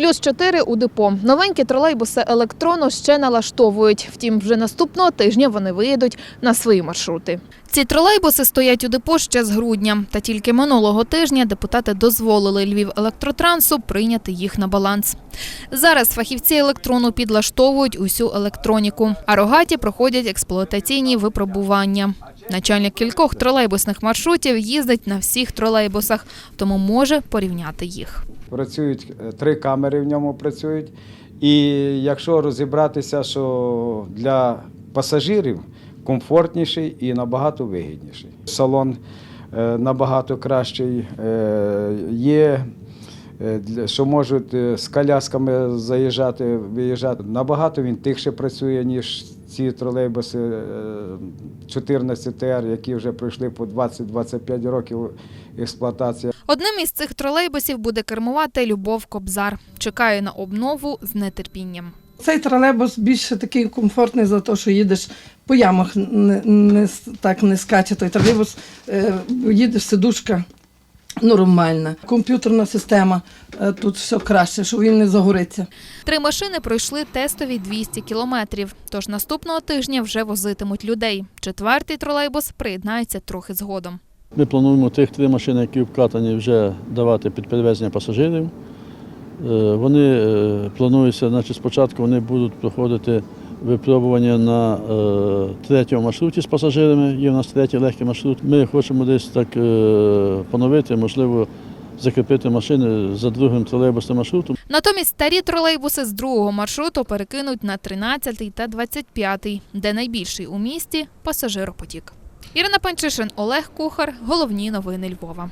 Плюс 4 у депо. Новенькі тролейбуси електрону ще налаштовують. Втім, вже наступного тижня вони виїдуть на свої маршрути. Ці тролейбуси стоять у депо ще з грудня. Та тільки минулого тижня депутати дозволили Львів електротрансу прийняти їх на баланс. Зараз фахівці електрону підлаштовують усю електроніку, а рогаті проходять експлуатаційні випробування. Начальник кількох тролейбусних маршрутів їздить на всіх тролейбусах, тому може порівняти їх. Працюють е, три камери в ньому працюють. І якщо розібратися, що для пасажирів комфортніший і набагато вигідніший. Салон е, набагато кращий. е, Є, що можуть е, з колясками заїжджати, виїжджати. Набагато він тихше працює, ніж ці тролейбуси е, 14 ТР, які вже пройшли по 20-25 років експлуатації. Одним із цих тролейбусів буде кермувати Любов Кобзар. Чекає на обнову з нетерпінням. Цей тролейбус більше такий комфортний за те, що їдеш по ямах, не, не так не скаче той тролейбус, е, їдеш сидушка нормальна. Комп'ютерна система, е, тут все краще, що він не загориться. Три машини пройшли тестові 200 кілометрів. Тож наступного тижня вже возитимуть людей. Четвертий тролейбус приєднається трохи згодом. Ми плануємо тих три машини, які вкатані, вже давати під перевезення пасажирів. Е, Вони е, плануються, значить, спочатку вони будуть проходити випробування на е, третьому маршруті з пасажирами. Є у нас третій легкий маршрут. Ми хочемо десь так е, поновити, можливо, закріпити машини за другим тролейбусним маршрутом. Натомість старі тролейбуси з другого маршруту перекинуть на 13 та 25, де найбільший у місті пасажиропотік. Ірина Панчишин, Олег Кухар. Головні новини Львова.